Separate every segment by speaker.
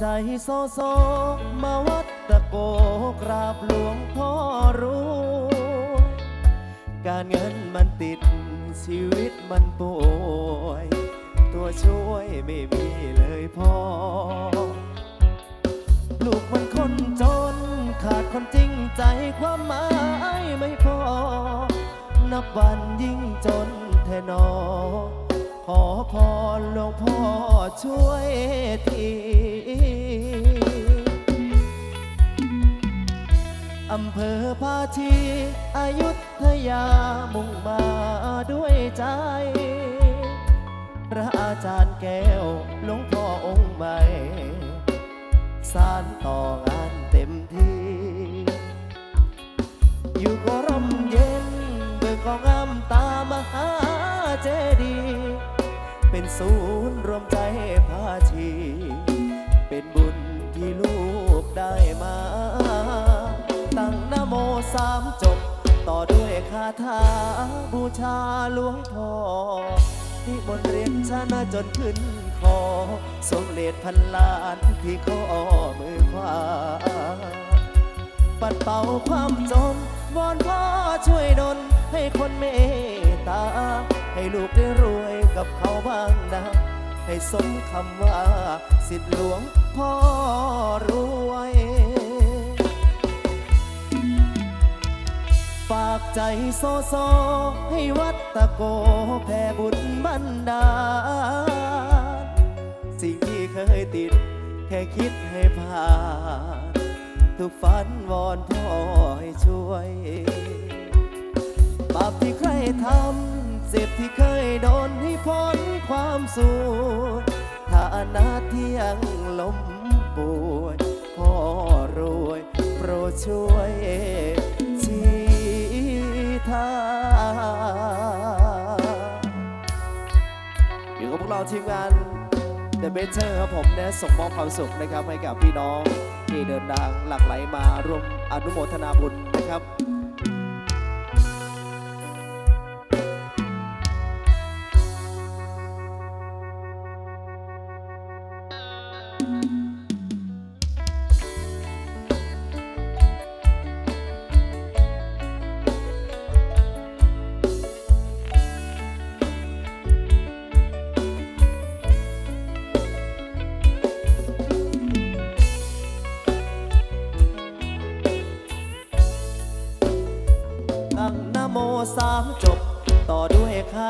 Speaker 1: ใจโซโซมาวัดตะโกกราบหลวงพ่อรู้ การเงินมันติดชีวิตมันป่วย ตัวช่วยไม่มีเลยพ่อ ลูกมันคนจนขาดคนจริงใจความหมายไม่พอ นับวันยิ่งจนแทนอ ขอพรหลวงพ่อช่วยทีอำเภอภาชีอายุทยามุ่งมาด้วยใจ พระอาจารย์แก้วหลวงพ่อองค์ใหม่สารต่องานเต็มที่ อยู่ก็ร่ ศูนย์รวมใจพาชี เป็นบุญที่ลูกได้มา ตั้งนโมสามจบ ต่อด้วยคาถาบูชาหลวงพ่อที่บนเรียนชนะจนขึ้นคอ สมเด็จพันล้านที่ข้อมือขวาปัดเป่าความจนวอนพ่อช่วยดลให้คนเมตตา ให้ลูกได้รวย กับเขาบ้างนะ ให้สมคำว่า สิทธิหลวงพ่อรวยฝากใจโซโซ ให้วัดตะโกแผ่บุญบันดาลสิ่งที่เคยติด แค่คิดให้ผ่าน ทุกฝันวอนพ่อให้ช่วย บาปที่ใครทำ เจ็บที่เคยโดนให้พ้นความสูญฐานะที่ยังล้มป่วยพ่อรวยโปรดช่วยชี้ทางอยู่กับพวกเราทีมงาน The Better ครับผมเนี่ยส่งมอบความสุขนะครับให้กับพี่น้องที่เดินทางหลั่งไหลมาร่วมอนุโมทนาบุญนะครับ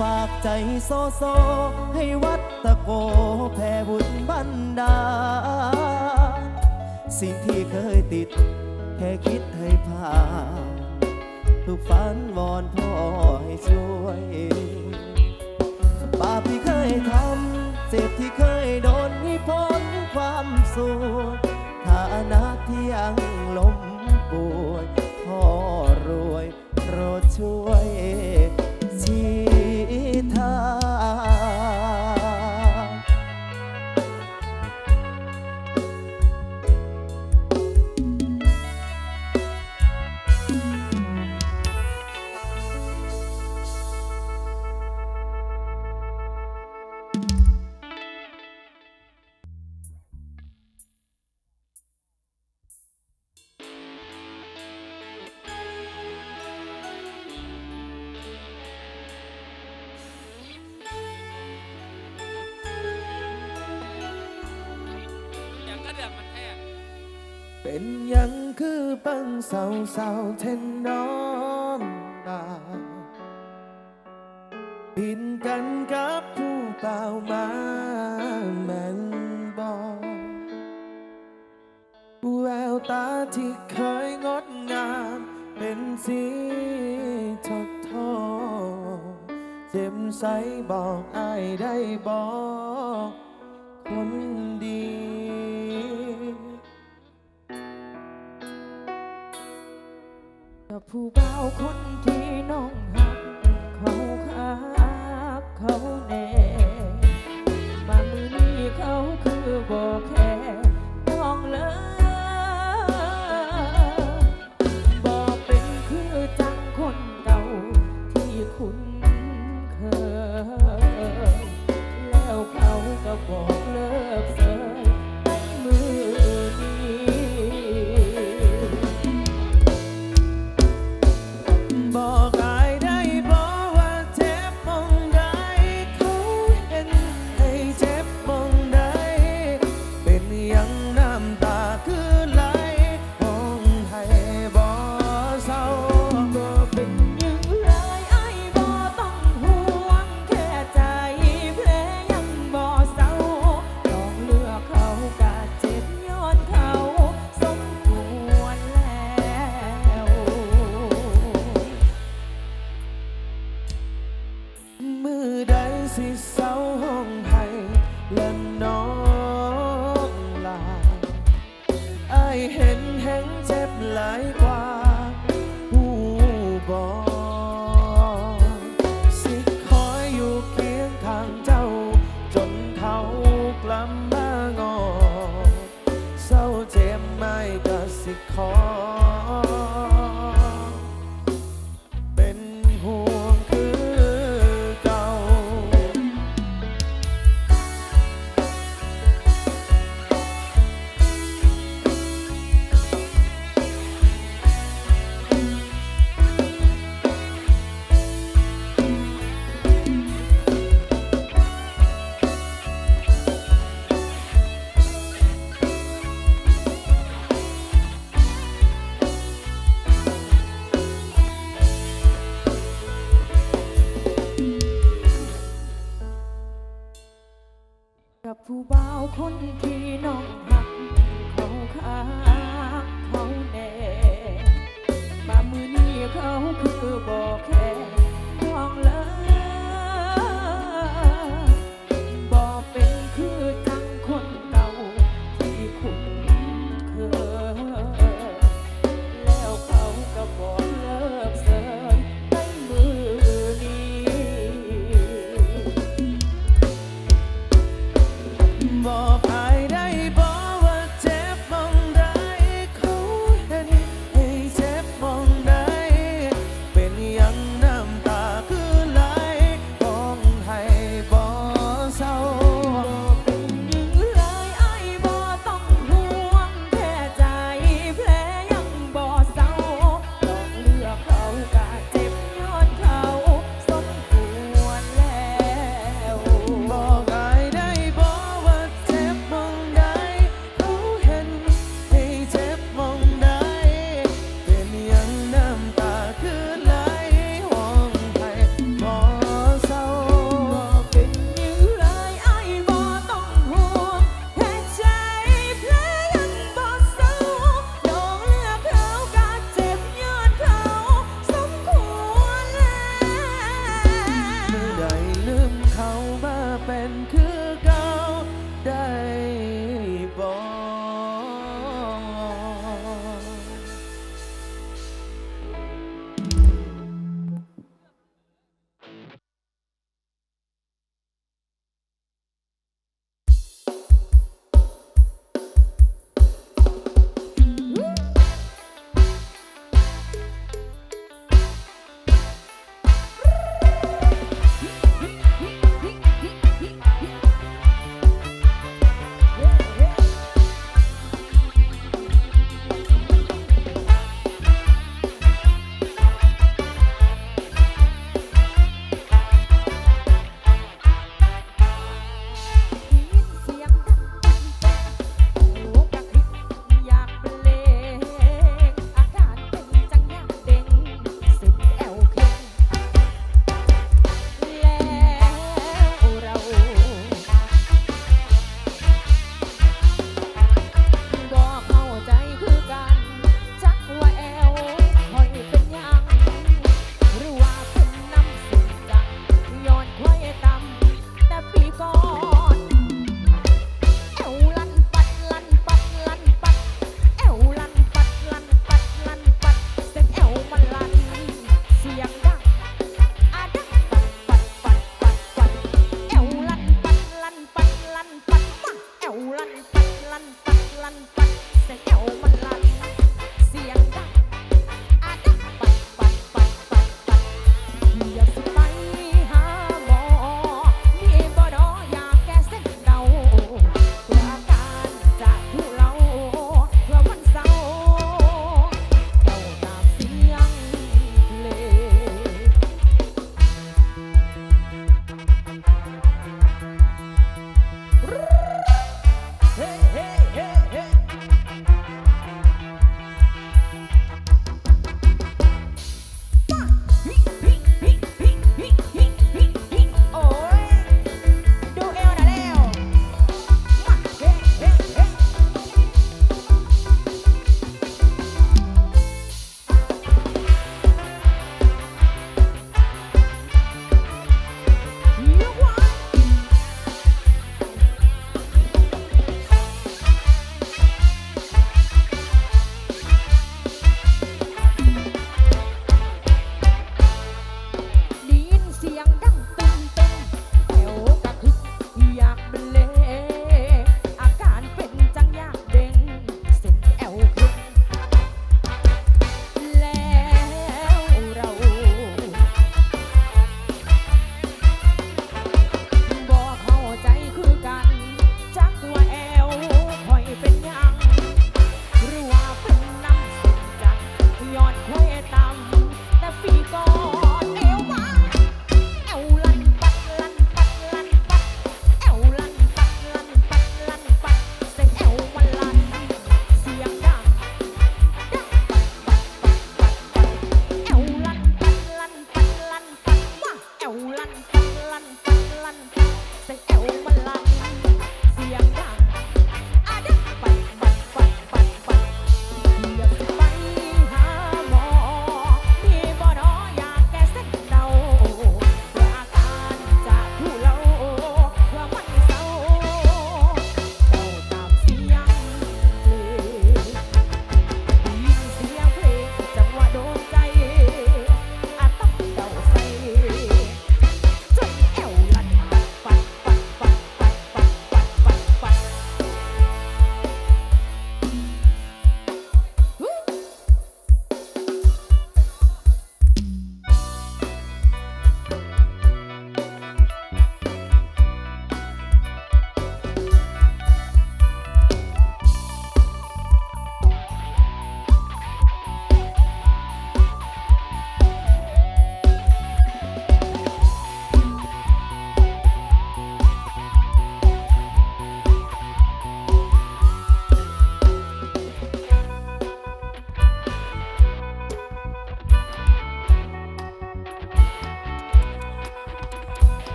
Speaker 1: ฝากใจโซโซ ให้วัดตะโกแผ่บุญบันดา สิ่งที่เคยติด แค่คิดให้ผ่านทุกฝันวอนพ่อให้ช่วยบาปที่เคยทำเจ็บที่เคยโดนให้พ้นความสูญฐานะที่ยังล้มป่วยพ่อรวยโปรดช่วย
Speaker 2: อ
Speaker 1: ปังเศร้าเศร้าๆเทนน้องตาบินกันกับผู้เป่ามาแมันบอกแววตาที่เคยงดงามเป็นสีทดทอเจ็มใสบอกอายได้บอกา
Speaker 3: ยกว่าผู้ ลัน
Speaker 1: ปัดลันปัดเสียงเว
Speaker 3: มั
Speaker 4: นลัน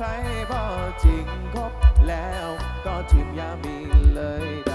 Speaker 4: ใครพอจริงครบแล้วก็ทีมยามีเลย